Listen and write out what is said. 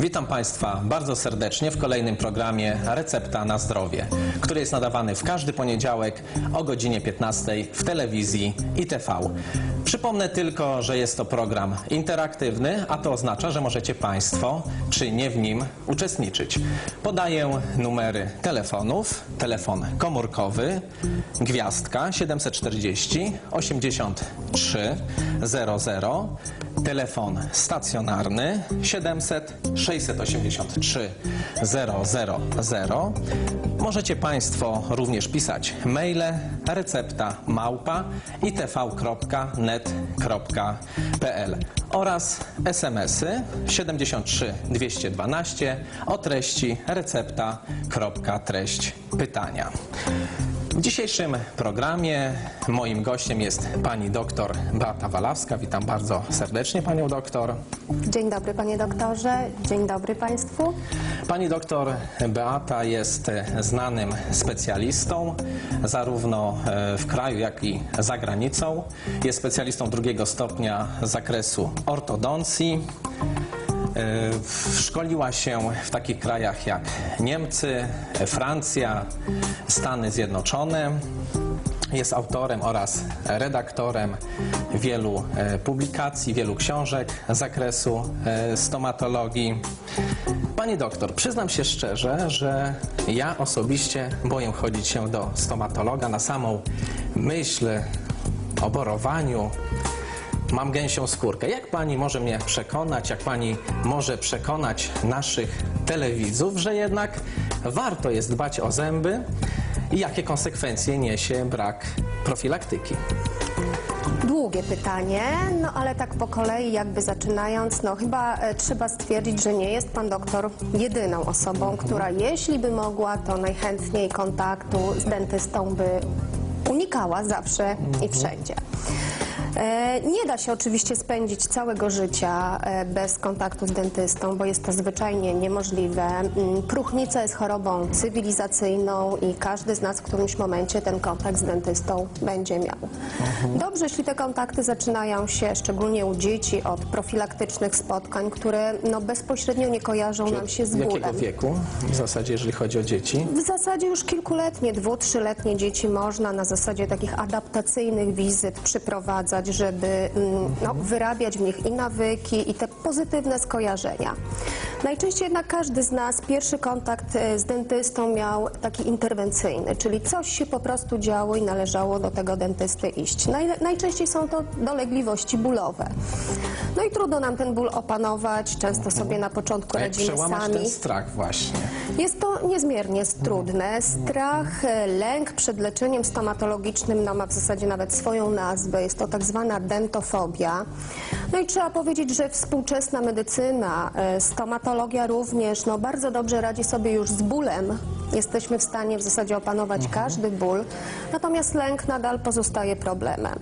Witam Państwa bardzo serdecznie w kolejnym programie Recepta na zdrowie, który jest nadawany w każdy poniedziałek o godzinie 15 w telewizji ITV. Przypomnę tylko, że jest to program interaktywny, a to oznacza, że możecie Państwo czy nie w nim uczestniczyć. Podaję numery telefonów. Telefon komórkowy gwiazdka 740 83 00 Telefon stacjonarny 700 683 000. Możecie Państwo również pisać maile recepta małpa itv.net.pl oraz smsy 73 212 o treści recepta. treść pytania. W dzisiejszym programie moim gościem jest pani doktor Beata Walawska. Witam bardzo serdecznie panią doktor. Dzień dobry panie doktorze, dzień dobry państwu. Pani doktor Beata jest znanym specjalistą zarówno e, w kraju, jak i za granicą. Jest specjalistą drugiego stopnia z zakresu ortodoncji. Szkoliła się w takich krajach jak Niemcy, Francja, Stany Zjednoczone. Jest autorem oraz redaktorem wielu e, publikacji, wielu książek z zakresu e, stomatologii. Pani doktor, przyznam się szczerze, że ja osobiście boję chodzić się do stomatologa na samą myśl o borowaniu. Mam gęsią skórkę. Jak pani może mnie przekonać, jak pani może przekonać naszych telewidzów, że jednak warto jest dbać o zęby i jakie konsekwencje niesie brak profilaktyki? Długie pytanie, no ale tak po kolei jakby zaczynając, no chyba e, trzeba stwierdzić, że nie jest pan doktor jedyną osobą, która jeśli by mogła, to najchętniej kontaktu z dentystą by unikała zawsze i wszędzie. E, Nie da się oczywiście spędzić całego życia e, bez kontaktu z dentystą, bo jest to zwyczajnie niemożliwe. Mm, Próchnica jest chorobą cywilizacyjną i każdy z nas w którymś momencie ten kontakt z dentystą będzie miał. Dobrze, jeśli te kontakty zaczynają się, szczególnie u dzieci, od profilaktycznych spotkań, które no, bezpośrednio nie kojarzą nam się z Jakiego bólem. wieku w zasadzie, jeżeli chodzi o dzieci? W zasadzie już kilkuletnie, dwu, trzyletnie dzieci można na zasadzie takich adaptacyjnych wizyt przyprowadzać, żeby mm, no, wyrabiać w nich i nawyki, i te pozytywne skojarzenia. Najczęściej jednak każdy z nas pierwszy kontakt e, z dentystą miał taki interwencyjny, czyli coś się po prostu działo i należało do tego dentysty iść. Naj, najczęściej są to dolegliwości bólowe. No i trudno nam ten ból opanować, często sobie na początku A jak radzimy przełamać sami. ten strach właśnie? Jest to niezmiernie trudne. Strach, e, lęk przed leczeniem stomatologicznym no, ma w zasadzie nawet swoją nazwę. Jest to tak zwana dentofobia. No i trzeba powiedzieć, że współczesna medycyna, e, stomatologia również, no, bardzo dobrze radzi sobie już z bólem. Jesteśmy w stanie w zasadzie opanować każdy ból, natomiast lęk nadal pozostaje problemem.